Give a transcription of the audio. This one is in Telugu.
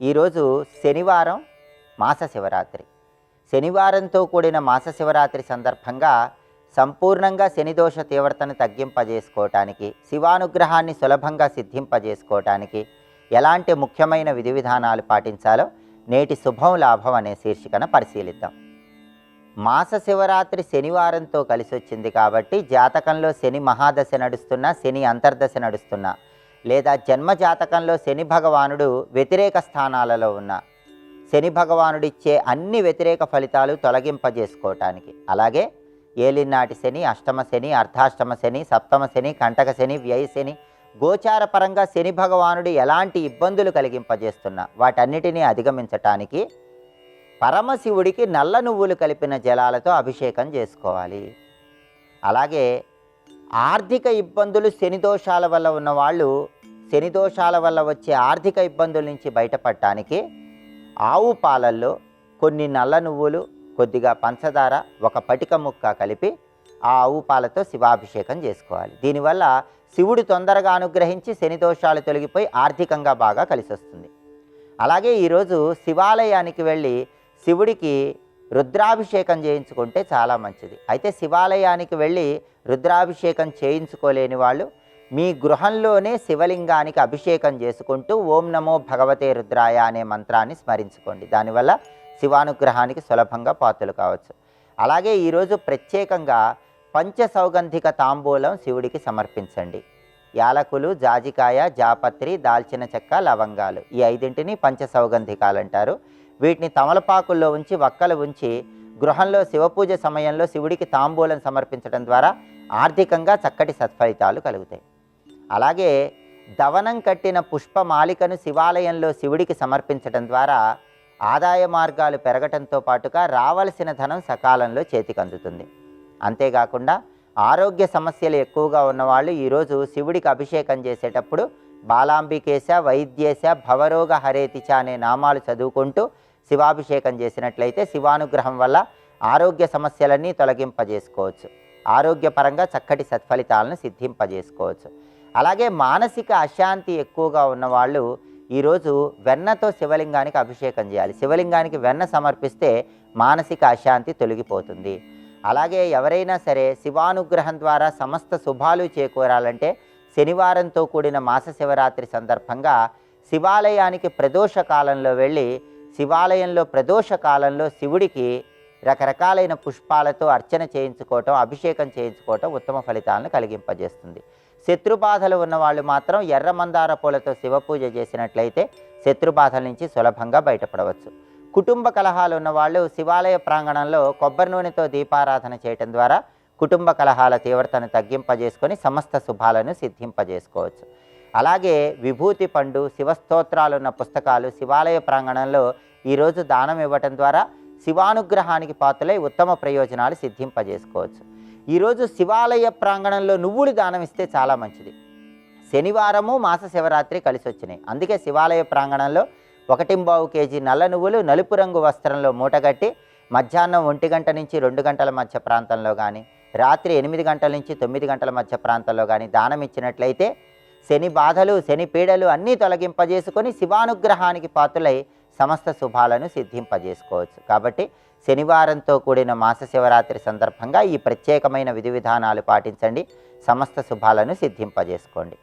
ఈరోజు శనివారం మాస శివరాత్రి. శనివారంతో కూడిన మాస శివరాత్రి సందర్భంగా సంపూర్ణంగా శనిదోష తీవ్రతను తగ్గింపజేసుకోవటానికి శివానుగ్రహాన్ని సులభంగా సిద్ధింపజేసుకోవటానికి ఎలాంటి ముఖ్యమైన విధి విధానాలు పాటించాలో నేటి శుభం లాభం అనే శీర్షికన పరిశీలిద్దాం. మాస శివరాత్రి శనివారంతో కలిసి వచ్చింది కాబట్టి జాతకంలో శని మహాదశ నడుస్తున్నా శని అంతర్దశ నడుస్తున్నా లేదా జన్మ జాతకంలో శని భగవానుడు వ్యతిరేక స్థానాలలో ఉన్న శని భగవానుడిచ్చే అన్ని వ్యతిరేక ఫలితాలు తొలగింపజేసుకోవటానికి అలాగే ఏలినాటి శని అష్టమ శని అర్ధాష్టమ శని సప్తమ శని కంటక శని వ్యయ శని గోచార పరంగా శని భగవానుడు ఎలాంటి ఇబ్బందులు కలిగింపజేస్తున్నా వాటన్నిటినీ అధిగమించటానికి పరమశివుడికి నల్ల నువ్వులు కలిపిన జలాలతో అభిషేకం చేసుకోవాలి. అలాగే ఆర్థిక ఇబ్బందులు శని దోషాల వల్ల ఉన్నవాళ్ళు శని దోషాల వల్ల వచ్చే ఆర్థిక ఇబ్బందుల నుంచి బయటపడటానికి ఆవు పాలల్లో కొన్ని నల్ల నువ్వులు కొద్దిగా పంచదార ఒక పటిక ముక్క కలిపి ఆ ఆవు పాలతో శివాభిషేకం చేసుకోవాలి. దీనివల్ల శివుడు తొందరగా అనుగ్రహించి శని దోషాలు తొలగిపోయి ఆర్థికంగా బాగా కలిసి వస్తుంది అలాగే ఈరోజు శివాలయానికి వెళ్ళి శివుడికి రుద్రాభిషేకం చేయించుకుంటే చాలా మంచిది. అయితే శివాలయానికి వెళ్ళి రుద్రాభిషేకం చేయించుకోలేని వాళ్ళు మీ గృహంలోనే శివలింగానికి అభిషేకం చేసుకుంటూ ఓం నమో భగవతే రుద్రాయ అనే మంత్రాన్ని స్మరించుకోండి. దానివల్ల శివానుగ్రహానికి సులభంగా పాత్రలు కావచ్చు. అలాగే ఈరోజు ప్రత్యేకంగా పంచ సౌగంధిక తాంబూలం శివుడికి సమర్పించండి. యాలకులు జాజికాయ జాపత్రి దాల్చిన చెక్క లవంగాలు ఈ ఐదింటిని పంచ సౌగంధికాలు అంటారు వీటిని తమలపాకుల్లో ఉంచి వక్కలు ఉంచి గృహంలో శివపూజ సమయంలో శివుడికి తాంబూలం సమర్పించడం ద్వారా ఆర్థికంగా చక్కటి సత్ఫలితాలు కలుగుతాయి. అలాగే దవనం కట్టిన పుష్పమాలికను శివాలయంలో శివుడికి సమర్పించడం ద్వారా ఆదాయ మార్గాలు పెరగటంతో పాటుగా రావలసిన ధనం సకాలంలో చేతికి అందుతుంది. అంతేకాకుండా ఆరోగ్య సమస్యలు ఎక్కువగా ఉన్నవాళ్ళు ఈరోజు శివుడికి అభిషేకం చేసేటప్పుడు బాలాంబికేశ వైద్యేశ భవరోగ హరేతిచ అనే నామాలు చదువుకుంటూ శివాభిషేకం చేసినట్లయితే శివానుగ్రహం వల్ల ఆరోగ్య సమస్యలన్నీ తొలగింపజేసుకోవచ్చు. ఆరోగ్యపరంగా చక్కటి సత్ఫలితాలను సిద్ధింపజేసుకోవచ్చు. అలాగే మానసిక అశాంతి ఎక్కువగా ఉన్నవాళ్ళు ఈరోజు వెన్నతో శివలింగానికి అభిషేకం చేయాలి. శివలింగానికి వెన్న సమర్పిస్తే మానసిక అశాంతి తొలగిపోతుంది. అలాగే ఎవరైనా సరే శివానుగ్రహం ద్వారా సమస్త శుభాలు చేకూరాలంటే శనివారంతో కూడిన మాస శివరాత్రి సందర్భంగా శివాలయానికి ప్రదోష కాలంలో వెళ్ళి శివాలయంలో ప్రదోష కాలంలో శివుడికి రకరకాలైన పుష్పాలతో అర్చన చేయించుకోవటం అభిషేకం చేయించుకోవటం ఉత్తమ ఫలితాలను కలిగింపజేస్తుంది. శత్రుబాధలు ఉన్నవాళ్ళు మాత్రం ఎర్ర మందార పూలతో శివపూజ చేసినట్లయితే శత్రుబాధల నుంచి సులభంగా బయటపడవచ్చు. కుటుంబ కలహాలు ఉన్నవాళ్ళు శివాలయ ప్రాంగణంలో కొబ్బరి నూనెతో దీపారాధన చేయటం ద్వారా కుటుంబ కలహాల తీవ్రతను తగ్గింపజేసుకొని సమస్త శుభాలను సిద్ధింపజేసుకోవచ్చు. అలాగే విభూతి పండు శివస్తోత్రాలున్న పుస్తకాలు శివాలయ ప్రాంగణంలో ఈరోజు దానం ఇవ్వటం ద్వారా శివానుగ్రహానికి పాత్రలై ఉత్తమ ప్రయోజనాలు సిద్ధింపజేసుకోవచ్చు. ఈరోజు శివాలయ ప్రాంగణంలో నువ్వులు దానం ఇస్తే చాలా మంచిది. శనివారము మాస శివరాత్రి కలిసి వచ్చినాయి అందుకే శివాలయ ప్రాంగణంలో ఒకటింబావు కేజీ నల్ల నువ్వులు నలుపు రంగు వస్త్రంలో మూటగట్టి మధ్యాహ్నం ఒంటి గంట నుంచి రెండు గంటల మధ్య ప్రాంతంలో కానీ రాత్రి ఎనిమిది గంటల నుంచి తొమ్మిది గంటల మధ్య ప్రాంతంలో కానీ దానం ఇచ్చినట్లయితే శని బాధలు శని పీడలు అన్నీ తొలగింపజేసుకొని శివానుగ్రహానికి పాత్రలై సమస్త శుభాలను సిద్ధింపజేసుకోవచ్చు. కాబట్టి శనివారంతో కూడిన మాస శివరాత్రి సందర్భంగా ఈ ప్రత్యేకమైన విధి విధానాలు పాటించండి. సమస్త శుభాలను సిద్ధింపజేసుకోండి.